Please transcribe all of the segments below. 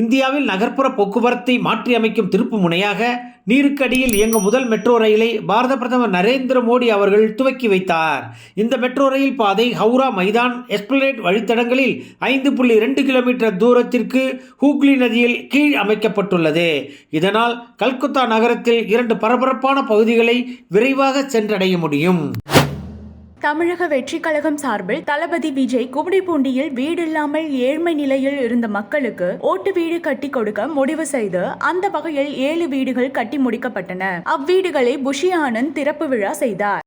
இந்தியாவில் நகர்ப்புற போக்குவரத்தை மாற்றியமைக்கும் திருப்பு முனையாக நீருக்கடியில் இயங்கும் முதல் மெட்ரோ ரயிலை பாரத பிரதமர் நரேந்திர மோடி அவர்கள் துவக்கி வைத்தார். இந்த மெட்ரோ ரயில் பாதை ஹவுரா மைதான் எஸ்பிளேட் வழித்தடங்களில் ஐந்து புள்ளி ரெண்டு கிலோமீட்டர் தூரத்திற்கு ஹூக்ளி நதியில் கீழ் அமைக்கப்பட்டுள்ளது. இதனால் கல்கத்தா நகரத்தில் இரண்டு பரபரப்பான பகுதிகளை விரைவாக சென்றடைய முடியும். தமிழக வெற்றி கழகம் சார்பில் தளபதி விஜய் கும்மிடிப்பூண்டியில் வீடு இல்லாமல் ஏழ்மை நிலையில் இருந்த மக்களுக்கு ஓட்டு வீடு கட்டி கொடுக்க முடிவு செய்து அந்த வகையில் ஏழு வீடுகள் கட்டி முடிக்கப்பட்டன. அவ்வீடுகளை புஷி ஆனந்த் திறப்பு விழா செய்தார்.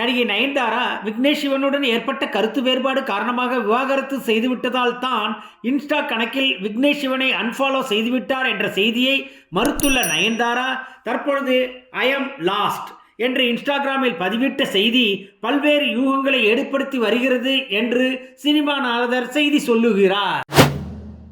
நடிகை நயன்தாரா விக்னேஷ் சிவனுடன் ஏற்பட்ட கருத்து வேறுபாடு காரணமாக விவாகரத்து செய்துவிட்டதால் தான் இன்ஸ்டா கணக்கில் விக்னேஷ் சிவனை அன்ஃபாலோ செய்துவிட்டார் என்ற செய்தியை மறுத்துள்ள நயன்தாரா தற்பொழுது ஐ எம் லாஸ்ட் என்று இன்ஸ்டாகிராமில் பதிவிட்ட செய்தி பல்வேறு யூகங்களை ஏற்படுத்தி வருகிறது என்று சினிமா நாரதர் செய்தி சொல்லுகிறார்.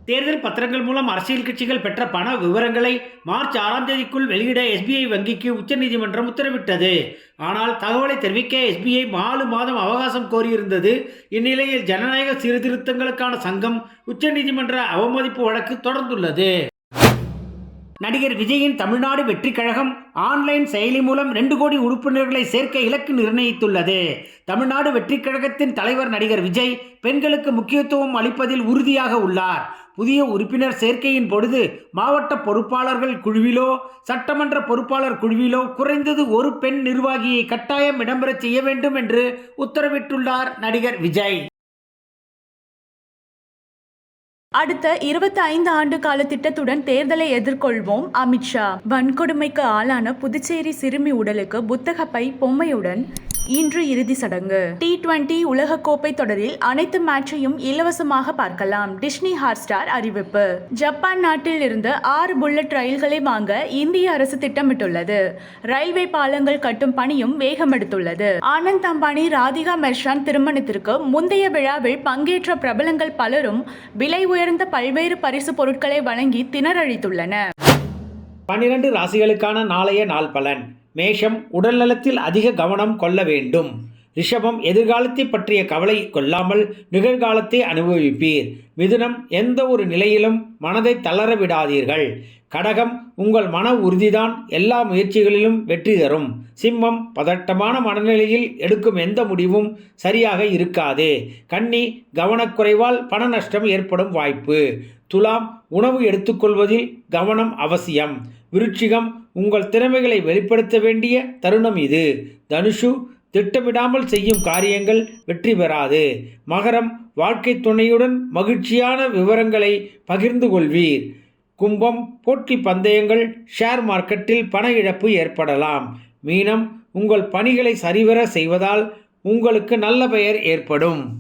தேர்தல் பத்திரங்கள் மூலம் அரசியல் கட்சிகள் பெற்ற பண விவரங்களை மார்ச் ஆறாம் தேதிக்குள் வெளியிட எஸ்பிஐ வங்கிக்கு உச்சநீதிமன்றம் உத்தரவிட்டது. ஆனால் தகவலை தெரிவிக்க எஸ்பிஐ நாலு மாதம் அவகாசம் கோரியிருந்தது. இந்நிலையில் ஜனநாயக சீர்திருத்தங்களுக்கான சங்கம் உச்சநீதிமன்ற அவமதிப்பு வழக்கு தொடர்ந்துள்ளது. நடிகர் விஜயின் தமிழ்நாடு வெற்றி கழகம் ஆன்லைன் செயலி மூலம் ரெண்டு கோடி உறுப்பினர்களை சேர்க்க இலக்கு நிர்ணயித்துள்ளது. தமிழ்நாடு வெற்றி கழகத்தின் தலைவர் நடிகர் விஜய் பெண்களுக்கு முக்கியத்துவம் அளிப்பதில் உறுதியாக உள்ளார். புதிய உறுப்பினர் சேர்க்கையின் பொழுது மாவட்ட பொறுப்பாளர்கள் குழுவிலோ சட்டமன்ற பொறுப்பாளர் குழுவிலோ குறைந்தது ஒரு பெண் நிர்வாகியை கட்டாயம் இடம்பெறச் செய்ய வேண்டும் என்று உத்தரவிட்டுள்ளார் நடிகர் விஜய். அடுத்த இருபத்தி ஐந்து ஆண்டு கால திட்டத்துடன் தேர்தலை எதிர்கொள்வோம் அமித்ஷா. வன்கொடுமைக்கு ஆளான புதுச்சேரி சிறுமி உடலுக்கு புத்தக பை பொம்மையுடன் இன்று இறுதி சடங்கு. டி டுவெண்டி உலகக்கோப்பை தொடரில் அனைத்து மேட்சையும் இலவசமாக பார்க்கலாம் டிஸ்னி ஹாட்ஸ்டார் அறிவிப்பு. ஜப்பான் நாட்டில் இருந்து ஆறு புல்லட் ரயில்களை வாங்க இந்திய அரசு திட்டமிட்டுள்ளது. ரயில்வே பாலங்கள் கட்டும் பணியும் வேகமெடுத்துள்ளது ஆனந்த் அம்பானி ராதிகா மெர்ஷான் திருமணத்திற்கு முந்தைய விழாவில் பங்கேற்ற பிரபலங்கள் பலரும் விலை உயர்ந்த பல்வேறு பரிசு பொருட்களை வழங்கி திணறளித்துள்ளனர் பன்னிரண்டு ராசிகளுக்கான நாளைய நாள் பலன். மேஷம் உடல்நலத்தில் அதிக கவனம் கொள்ள வேண்டும். ரிஷபம் எதிர்காலத்தை பற்றிய கவலை கொள்ளாமல் நிகழ்காலத்தை அனுபவிப்பீர். மிதுனம் எந்த ஒரு நிலையிலும் மனதை தளர விடாதீர்கள். கடகம் உங்கள் மன உறுதிதான் எல்லா முயற்சிகளிலும் வெற்றி தரும். சிம்மம் பதட்டமான மனநிலையில் எடுக்கும் எந்த முடிவும் சரியாக இருக்காது. கன்னி கவனக்குறைவால் பண நஷ்டம் ஏற்படும் வாய்ப்பு. துலாம் உணவு எடுத்துக்கொள்வதில் கவனம் அவசியம். விருட்சிகம் உங்கள் திறமைகளை வெளிப்படுத்த வேண்டிய தருணம் இது. தனுஷு திட்டமிடாமல் செய்யும் காரியங்கள் வெற்றி பெறாது. மகரம் வாழ்க்கை துணையுடன் மகிழ்ச்சியான விவரங்களை பகிர்ந்து கொள்வீர். கும்பம் போட்டி பந்தயங்கள் ஷேர் மார்க்கெட்டில் பண இழப்பு ஏற்படலாம். மீனம் உங்கள் பணிகளை சரிவர செய்வதால் உங்களுக்கு நல்ல பெயர் ஏற்படும்.